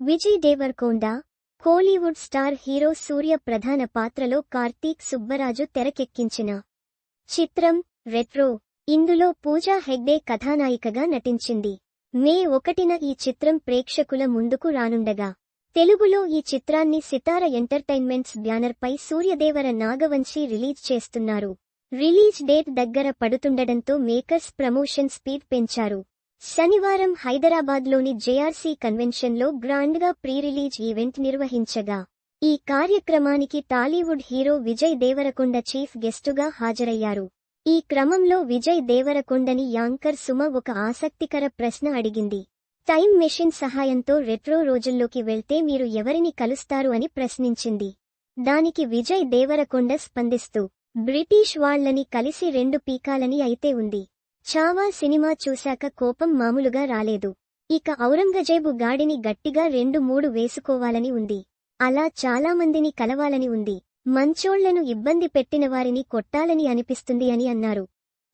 Vijay Deverakonda Kollywood star hero Suriya ప్రధాన పాత్రలో కార్తీక్ సుబ్బరాజు తెరకెక్కించిన చిత్రం రెట్రో. ఇందులో పూజా హెగ్డే కథానాయికగా నటించింది. మే ఒకటిన ఈ చిత్రం ప్రేక్షకుల ముందుకు రానుండగా తెలుగులో ఈ చిత్రాన్ని సితార ఎంటర్టైన్మెంట్స్ బ్యానర్పై సూర్యదేవర నాగవంశీ రిలీజ్ చేస్తున్నారు. రిలీజ్ డేట్ దగ్గర పడుతుండడంతో మేకర్స్ ప్రమోషన్ స్పీడ్ పెంచారు. శనివారం హైదరాబాద్లోని జేఆర్సీ కన్వెన్షన్లో గ్రాండ్గా ప్రీ రిలీజ్ ఈవెంట్ నిర్వహించగా ఈ కార్యక్రమానికి Tollywood hero Vijay Deverakonda chief గెస్టుగా హాజరయ్యారు. ఈ క్రమంలో విజయ్ దేవరకొండని యాంకర్ సుమ ఒక ఆసక్తికర ప్రశ్న అడిగింది. టైం మెషిన్ సహాయంతో రెట్రో రోజుల్లోకి వెళ్తే మీరు ఎవరిని కలుస్తారు అని ప్రశ్నించింది. దానికి విజయ్ దేవరకొండ స్పందిస్తూ బ్రిటిష్ వాళ్ళని కలిసి రెండు పీకాలని అయితే ఉంది. చావా సినిమా చూశాక కోపం మామూలుగా రాలేదు. ఇక ఔరంగజేబు గాడిని గట్టిగా రెండు మూడు వేసుకోవాలని ఉంది. అలా చాలామందిని కలవాలని ఉంది. మంచోళ్ళను ఇబ్బంది పెట్టిన వారిని కొట్టాలని అనిపిస్తుంది అని అన్నారు.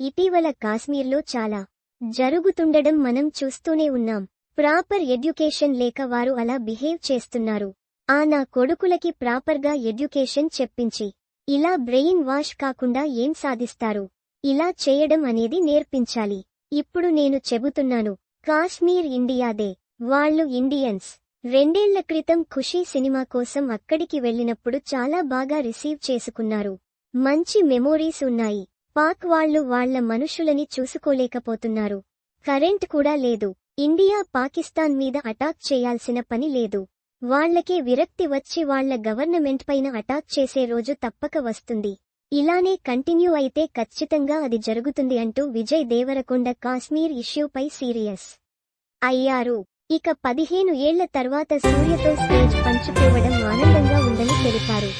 ఇటీవల కాశ్మీర్లో చాలా జరుగుతుండడం మనం చూస్తూనే ఉన్నాం. ప్రాపర్ ఎడ్యుకేషన్ లేక వారు అలా బిహేవ్ చేస్తున్నారు. ఆ నా కొడుకులకి ప్రాపర్గా ఎడ్యుకేషన్ చెప్పించి ఇలా బ్రెయిన్ వాష్ కాకుండా ఏం సాధిస్తారు? ఇలా చేయడం అనేది నేర్పించాలి. ఇప్పుడు నేను చెబుతున్నాను కాశ్మీర్ ఇండియాదే వాళ్ళు ఇండియన్స్. రెండేళ్ళ క్రితం ఖుషీ సినిమా కోసం అక్కడికి వెళ్ళినప్పుడు చాలా బాగా రిసీవ్ చేసుకున్నారు. మంచి మెమోరీస్ ఉన్నాయి. పాక్ వాళ్ళు వాళ్ళ మనుషులని చూసుకోలేకపోతున్నారు. కరెంట్ కూడా లేదు. ఇండియా పాకిస్తాన్ మీద అటాక్ చేయాల్సిన పని లేదు. వాళ్ళకే విరక్తి వచ్చి వాళ్ళ గవర్నమెంట్ పైన అటాక్ చేసే రోజు తప్పక వస్తుంది. ఇలానే కంటిన్యూ అయితే ఖచ్చితంగా అది జరుగుతుంది అంటూ విజయ్ దేవరకొండ కాశ్మీర్ ఇష్యూపై సీరియస్ అయ్యారు. ఇక పదిహేను ఏళ్ళ తర్వాత సూర్యతో స్టేజ్ పంచుకోవడం ఆనందంగా ఉందని తెలిపారు.